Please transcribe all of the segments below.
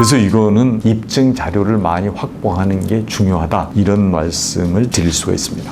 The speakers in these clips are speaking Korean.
그래서 이거는 입증 자료를 많이 확보하는 게 중요하다. 이런 말씀을 드릴 수가 있습니다.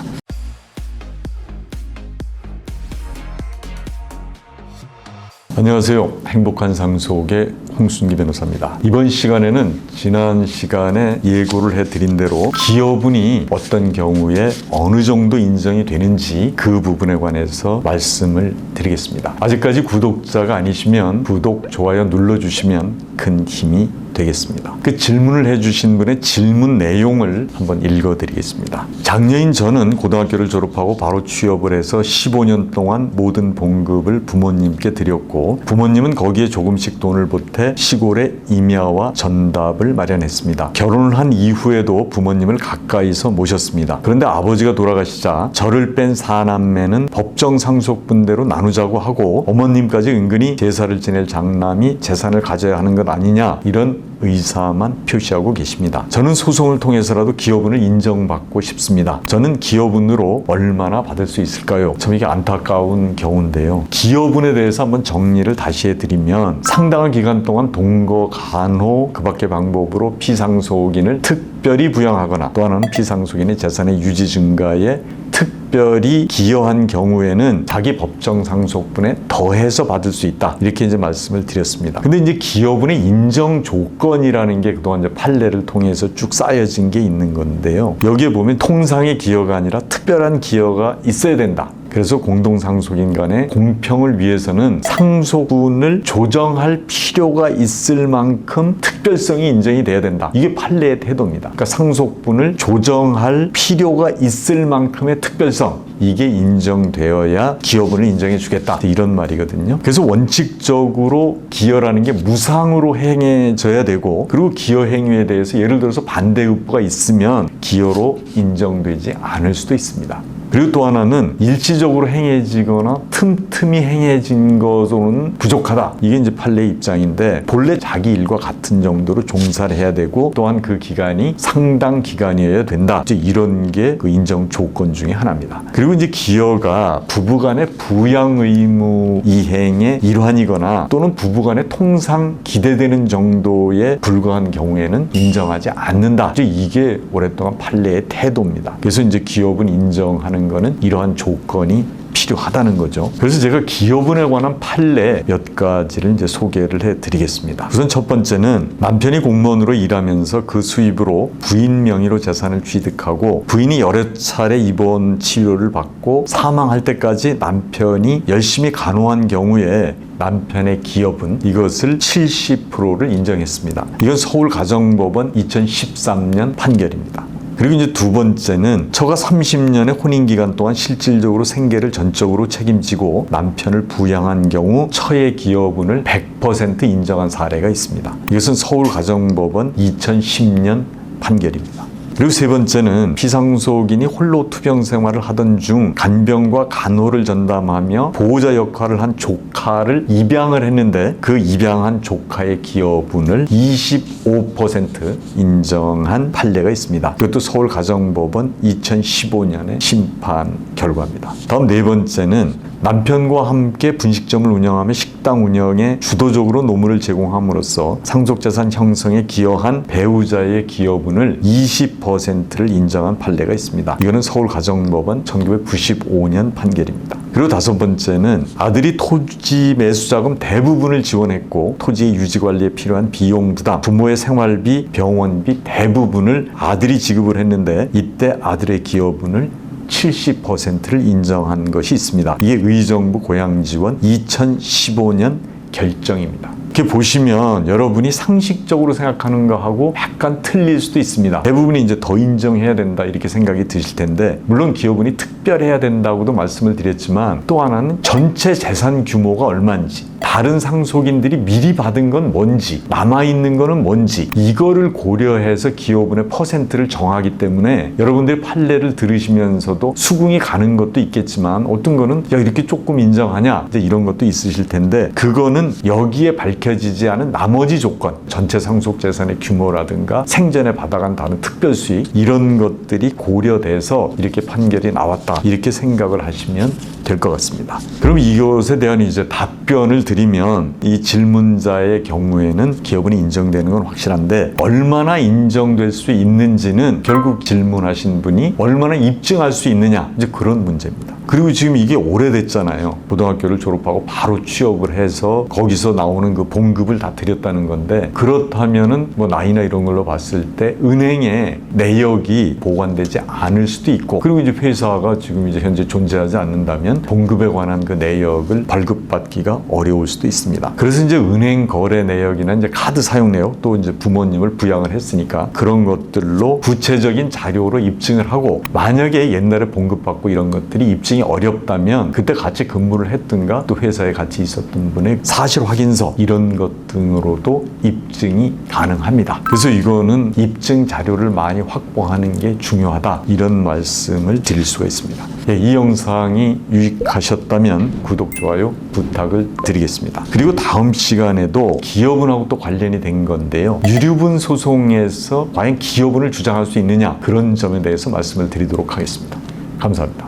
안녕하세요. 행복한 상속의 홍순기 변호사입니다. 이번 시간에는 지난 시간에 예고를 해드린 대로 기여분이 어떤 경우에 어느 정도 인정이 되는지 그 부분에 관해서 말씀을 드리겠습니다. 아직까지 구독자가 아니시면 구독, 좋아요 눌러주시면 큰 힘이 되겠습니다. 그 질문을 해주신 분의 질문 내용을 한번 읽어드리겠습니다. 작년인 저는 고등학교를 졸업하고 바로 취업을 해서 15년 동안 모든 봉급을 부모님께 드렸고 부모님은 거기에 조금씩 돈을 보태 시골에 임야와 전답을 마련했습니다. 결혼을 한 이후에도 부모님을 가까이서 모셨습니다. 그런데 아버지가 돌아가시자 저를 뺀 사남매는 법정 상속분대로 나누자고 하고 어머님까지 은근히 제사를 지낼 장남이 재산을 가져야 하는 것 아니냐 이런 의사만 표시하고 계십니다. 저는 소송을 통해서라도 기여분을 인정받고 싶습니다. 저는 기여분으로 얼마나 받을 수 있을까요? 참 이게 안타까운 경우인데요. 기여분에 대해서 한번 정리를 다시 해드리면 상당한 기간 동안 동거, 간호 그 밖의 방법으로 피상속인을 특별히 부양하거나 또 하나는 피상속인의 재산의 유지 증가에 특별히 기여한 경우에는 자기 법정 상속분에 더해서 받을 수 있다. 이렇게 이제 말씀을 드렸습니다. 근데 이제 기여분의 인정 조건이라는 게 그동안 이제 판례를 통해서 쭉 쌓여진 게 있는 건데요. 여기에 보면 통상의 기여가 아니라 특별한 기여가 있어야 된다. 그래서 공동상속인 간의 공평을 위해서는 상속분을 조정할 필요가 있을 만큼 특별성이 인정이 돼야 된다. 이게 판례의 태도입니다. 그러니까 상속분을 조정할 필요가 있을 만큼의 특별성 이게 인정되어야 기여분을 인정해 주겠다. 이런 말이거든요. 그래서 원칙적으로 기여라는 게 무상으로 행해져야 되고 그리고 기여 행위에 대해서 예를 들어서 반대 의부가 있으면 기여로 인정되지 않을 수도 있습니다. 그리고 또 하나는 일시적으로 행해지거나 틈틈이 행해진 것으로는 부족하다. 이게 이제 판례의 입장인데 본래 자기 일과 같은 정도로 종사를 해야 되고 또한 그 기간이 상당 기간이어야 된다. 이제 이런 게 그 인정 조건 중에 하나입니다. 그리고 이제 기여가 부부간의 부양 의무 이행의 일환이거나 또는 부부간의 통상 기대되는 정도에 불과한 경우에는 인정하지 않는다. 이제 이게 오랫동안 판례의 태도입니다. 그래서 이제 기업은 인정하는 하는 거는 이러한 조건이 필요하다는 거죠. 그래서 제가 기여분에 관한 판례 몇 가지를 이제 소개를 해 드리겠습니다. 우선 첫 번째는 남편이 공무원으로 일하면서 그 수입으로 부인 명의로 재산을 취득하고 부인이 여러 차례 입원 치료를 받고 사망할 때까지 남편이 열심히 간호한 경우에 남편의 기업은 이것을 70%를 인정했습니다. 이건 서울가정법원 2013년 판결입니다. 그리고 이제 두 번째는 처가 30년의 혼인 기간 동안 실질적으로 생계를 전적으로 책임지고 남편을 부양한 경우 처의 기여분을 100% 인정한 사례가 있습니다. 이것은 서울가정법원 2010년 판결입니다. 그리고 세 번째는 피상속인이 홀로 투병 생활을 하던 중 간병과 간호를 전담하며 보호자 역할을 한 조카를 입양을 했는데 그 입양한 조카의 기여분을 25% 인정한 판례가 있습니다. 이것도 서울가정법원 2015년의 심판 결과입니다. 다음 네 번째는 남편과 함께 분식점을 운영하며 식당 운영에 주도적으로 노무를 제공함으로써 상속재산 형성에 기여한 배우자의 기여분을 20%를 인정한 판례가 있습니다. 이거는 서울가정법원 1995년 판결입니다. 그리고 다섯 번째는 아들이 토지 매수 자금 대부분을 지원했고 토지 유지 관리에 필요한 비용 부담, 부모의 생활비, 병원비 대부분을 아들이 지급을 했는데 이때 아들의 기여분을 70%를 인정한 것이 있습니다. 이게 의정부 고향지원 2015년 결정입니다. 이렇게 보시면 여러분이 상식적으로 생각하는 거하고 약간 틀릴 수도 있습니다. 대부분이 이제 더 인정해야 된다 이렇게 생각이 드실 텐데 물론 기여분이 특별해야 된다고도 말씀을 드렸지만 또 하나는 전체 재산 규모가 얼마인지 다른 상속인들이 미리 받은 건 뭔지 남아있는 거는 뭔지 이거를 고려해서 기여분의 퍼센트를 정하기 때문에 여러분들이 판례를 들으시면서도 수긍이 가는 것도 있겠지만 어떤 거는 야 이렇게 조금 인정하냐 이런 것도 있으실 텐데 그거는 여기에 밝혀지지 않은 나머지 조건 전체 상속 재산의 규모라든가 생전에 받아간 다른 특별 수익 이런 것들이 고려돼서 이렇게 판결이 나왔다 이렇게 생각을 하시면 될 것 같습니다. 그럼 이것에 대한 이제 답변을 드리면 이 질문자의 경우에는 기여분이 인정되는 건 확실한데 얼마나 인정될 수 있는지는 결국 질문하신 분이 얼마나 입증할 수 있느냐 이제 그런 문제입니다. 그리고 지금 이게 오래됐잖아요. 고등학교를 졸업하고 바로 취업을 해서 거기서 나오는 그 봉급을 다 드렸다는 건데 그렇다면은 뭐 나이나 이런 걸로 봤을 때 은행에 내역이 보관되지 않을 수도 있고 그리고 이제 회사가 지금 이제 현재 존재하지 않는다면 봉급에 관한 그 내역을 발급받기가 어려울 수도 있습니다. 그래서 이제 은행 거래 내역이나 이제 카드 사용 내역 또 이제 부모님을 부양을 했으니까 그런 것들로 구체적인 자료로 입증을 하고 만약에 옛날에 봉급받고 이런 것들이 입증 이 어렵다면 그때 같이 근무를 했든가 또 회사에 같이 있었던 분의 사실 확인서 이런 것 등으로도 입증이 가능합니다. 그래서 이거는 입증 자료를 많이 확보하는 게 중요하다 이런 말씀을 드릴 수가 있습니다. 예, 이 영상이 유익하셨다면 구독, 좋아요 부탁을 드리겠습니다. 그리고 다음 시간에도 기여분하고 또 관련이 된 건데요. 유류분 소송에서 과연 기여분을 주장할 수 있느냐 그런 점에 대해서 말씀을 드리도록 하겠습니다. 감사합니다.